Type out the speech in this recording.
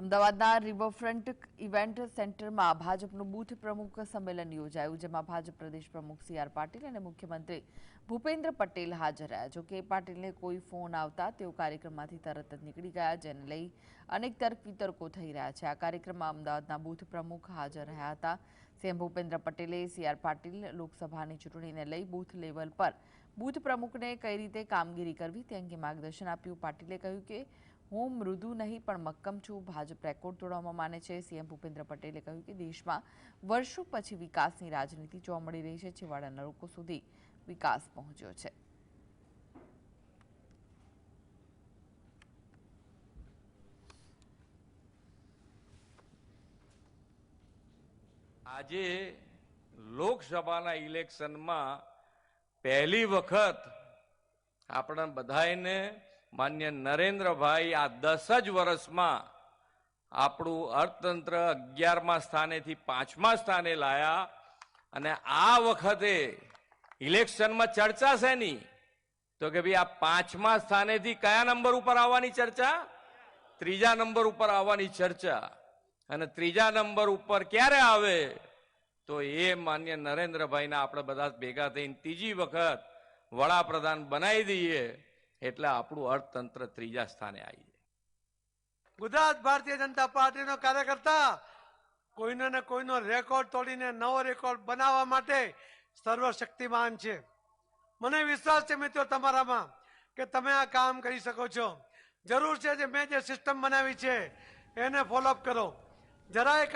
અમદાવાદના riverfront event સેન્ટરમાં ભાજપનું બૂથ પ્રમુખ સંમેલન યોજાયું, જેમાં ભાજપ પ્રદેશ પ્રમુખ સી આર પાટીલ અને મુખ્યમંત્રી ભૂપેન્દ્ર પટેલ હાજર રહ્યા. જો કે પાટીલને કોઈ ફોન આવતા તેઓ કાર્યક્રમમાંથી તરત જ નીકળી ગયા, જેને લઈ અનેક તર્ક વિતર્કો થઈ રહ્યા છે. આ કાર્યક્રમમાં અમદાવાદના બૂથ પ્રમુખ હાજર રહ્યા હતા. સીએમ ભૂપેન્દ્ર પટેલે સી આર પાટીલ લોકસભાની ચૂંટણીને લઈ બૂથ લેવલ પર બૂથ પ્રમુખને કઈ રીતે કામગીરી કરવી તે અંગે માર્ગદર્શન આપ્યું. પાટીલે કહ્યું કે હું મૃદુ નહીં, પણ મક્કમ છું. ભાજપ રેકોર્ડ તોડવામાં માને છે. સીએમ ભૂપેન્દ્ર પટેલે કહ્યું કે દેશમાં વર્ષો પછી વિકાસની રાજનીતિ જોવા મળી રહી છે. છેવાડાના લોકો સુધી વિકાસ પહોંચ્યો છે. આજે લોકસભાના ઇલેક્શનમાં પહેલી વખત આપણા બધાને માન્ય નરેન્દ્રભાઈ, આ દસ જ વર્ષમાં આપણું અર્થતંત્ર અગિયારમા સ્થાનેથી પાંચમા સ્થાને લાયા અને આ વખતે ઇલેક્શનમાં ચર્ચા છે નહીં. તો કે ભાઈ આ પાંચમા સ્થાનેથી કયા નંબર ઉપર આવવાની ચર્ચા? ત્રીજા નંબર ઉપર આવવાની ચર્ચા. અને ત્રીજા નંબર ઉપર ક્યારે આવે? તો એ માન્ય નરેન્દ્રભાઈના આપણે બધા ભેગા થઈને ત્રીજી વખત વડાપ્રધાન બનાવી દઈએ. એટલે આપણું અર્થતંત્ર ત્રીજા સ્થાને આવી જાય. ગુજરાત ભારતીય જનતા પાર્ટીનો કાર્યકર્તા કોઈનો ને કોઈનો રેકોર્ડ તોડીને નવો રેકોર્ડ બનાવવા માટે સર્વશક્તિમાન છે. મને વિશ્વાસ છે મિત્રો તમારામાં કે તમે આ કામ કરી શકો છો. જરૂર છે જે મેં જે સિસ્ટમ બનાવી છે, એને ફોલોઅપ કરો. જરાય